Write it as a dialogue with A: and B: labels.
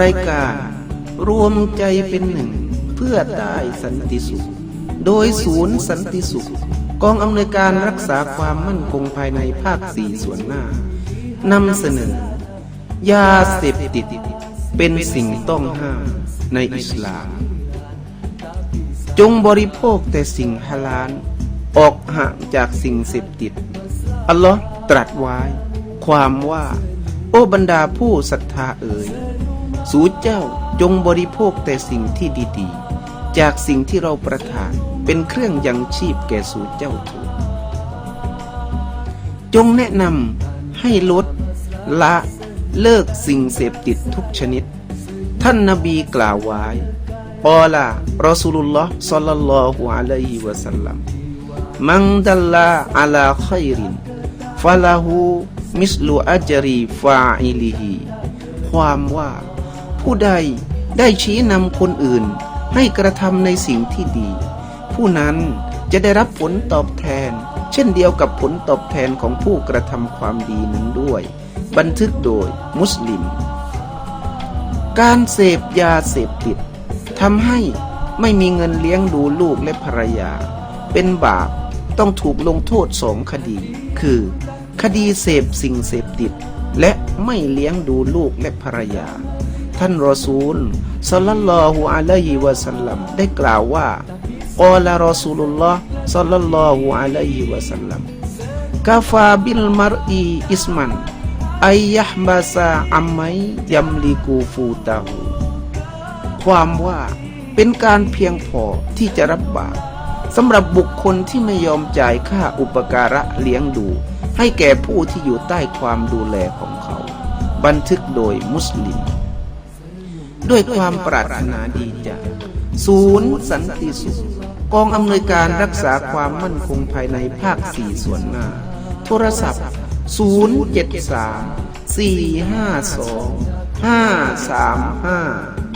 A: รายการรวมใจเป็นหนึ่ง เพื่อได้สันติสุข โดยศูนย์สันติสุข กองอำนวยการรักษาความมั่นคงภายในภาคสี่ส่วนหน้านำเสนอ ยาเสพติด เป็นสิ่งต้องห้าม ในอิสลาม จงบริโภคแต่สิ่งฮาลาลออกห่างจากสิ่งเสพติด อัลลอฮ์ตรัสไว้ ความว่า โอ้บรรดาผู้ศรัทธาเอ๋ย สู่เจ้าจงบริโภคแต่สิ่งที่ดีๆ จากสิ่งที่เราประทานเป็นเครื่องยังชีพแก่สู่เจ้าถิดจงแนะนำให้ลดละเลิกสิ่งเสพติดทุกชนิด ท่านนบีกล่าวไว้ปอลารอสูลุลลอฮ์ซัลลัลลอฮุอะลัยฮิวะสัลลัมมังดัลลาอาลาขยรินฟาลาหูมิสลูอัจรีฟาอิลิฮีความว่า ผู้ใดได้ชี้นำคนอื่น ให้กระทำในสิ่งที่ดี ผู้นั้นจะได้รับผลตอบแทน เช่นเดียวกับผลตอบแทนของผู้กระทำความดีนั้นด้วย บันทึกโดยมุสลิม การเสพยาเสพติดทำให้ไม่มีเงินเลี้ยงดูลูกและภรรยา เป็นบาปต้องถูกลงโทษสองคดี คือ คดีเสพสิ่งเสพติด และไม่เลี้ยงดูลูกและภรรยา ท่านรอซูลสัลลัลลอฮุอะลัยฮิวะสัลลัมได้กล่าวว่ากอลารอซูลุลลอฮ์สัลลัลลอฮุอะลัยฮิวะสัลลัมกาฟาบิลมารอีอิสมัน ไอยะห์บาซาอัมไมยัมลิกูฟูตาหูความว่าเป็นการเพียงพอที่จะรับบาปสำหรับบุคคลที่ไม่ยอมจ่ายค่าอุปการะเลี้ยงดู ให้แก่ผู้ที่อยู่ใต้ความดูแลของเขา บันทึกโดยมุสลิม ด้วยความปรารถนาดีจากศูนย์สันติสุข กองอำนวยการรักษาความมั่นคงภายในภาคสี่ส่วนหน้า โทรศัพท์ 073 452 5 3 5